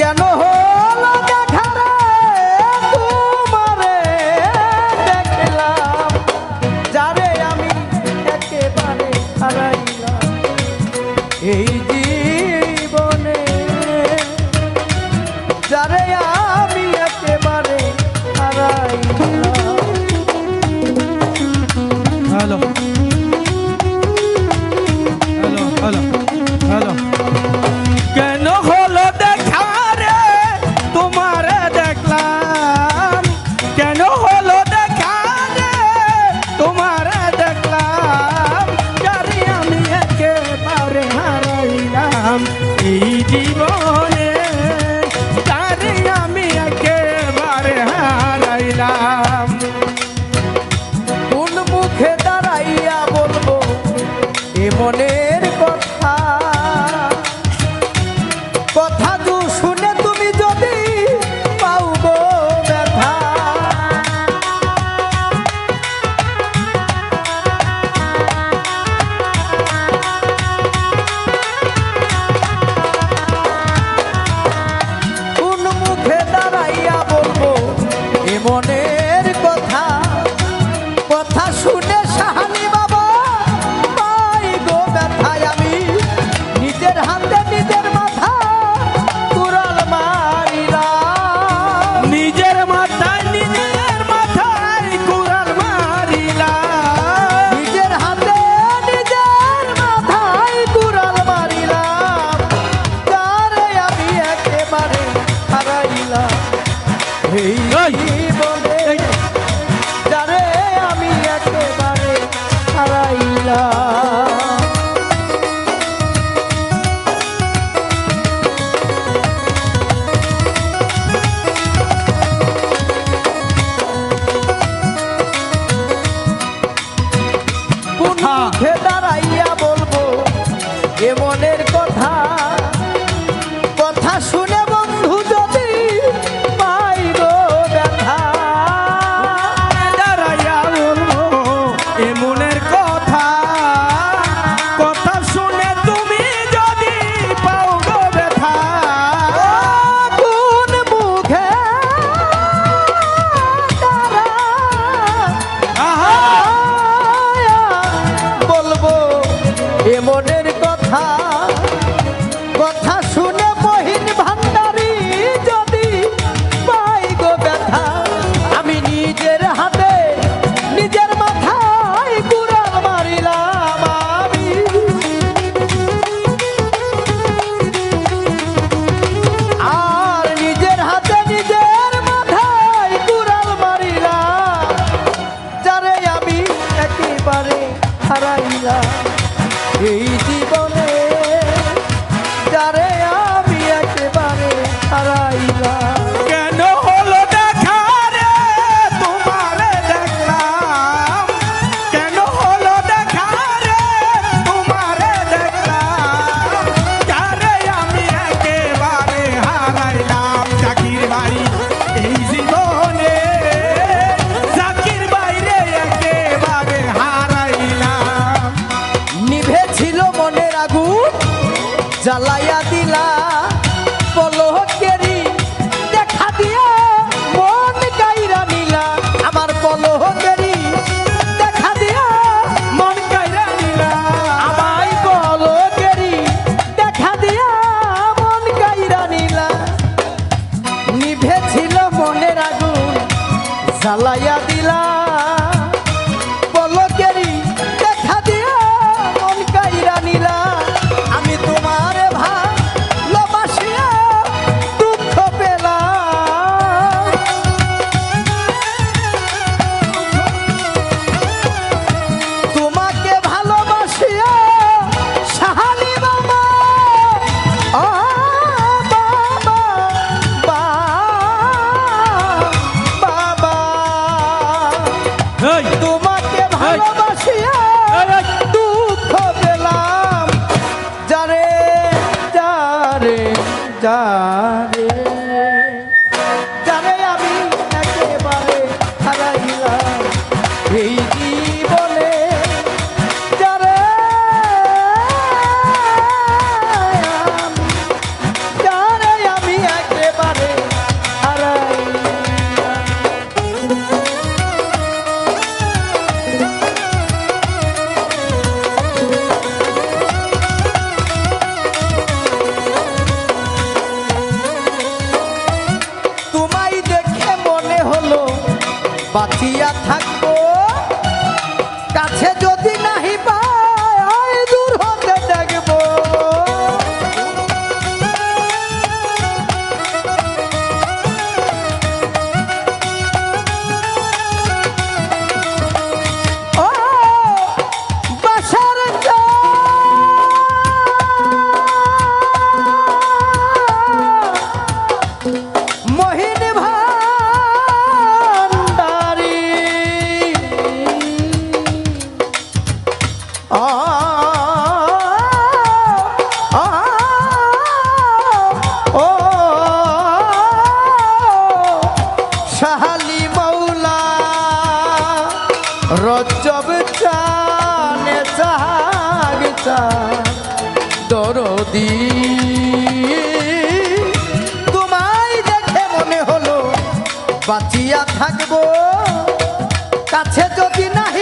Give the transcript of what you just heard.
কেন হলো দেখা তোমারে দেখলাম। যারে আমি একেবারে এই জীবনে যারে আমি একেবারে হারাইলাম। হ্যালো। পেলাম এই জীবনে তারে আমি একেবারে হারাইলাম। কোন মুখে দাঁড়াইয়া বলব এ মনে মনের আগু জ্বালাইয়া দিলা। Ay, tu. বাঁচিয়া থাকব দরদি তোমায় দেখে মনে হলো বাঁচিয়া থাকব। কাছে যদি নাহি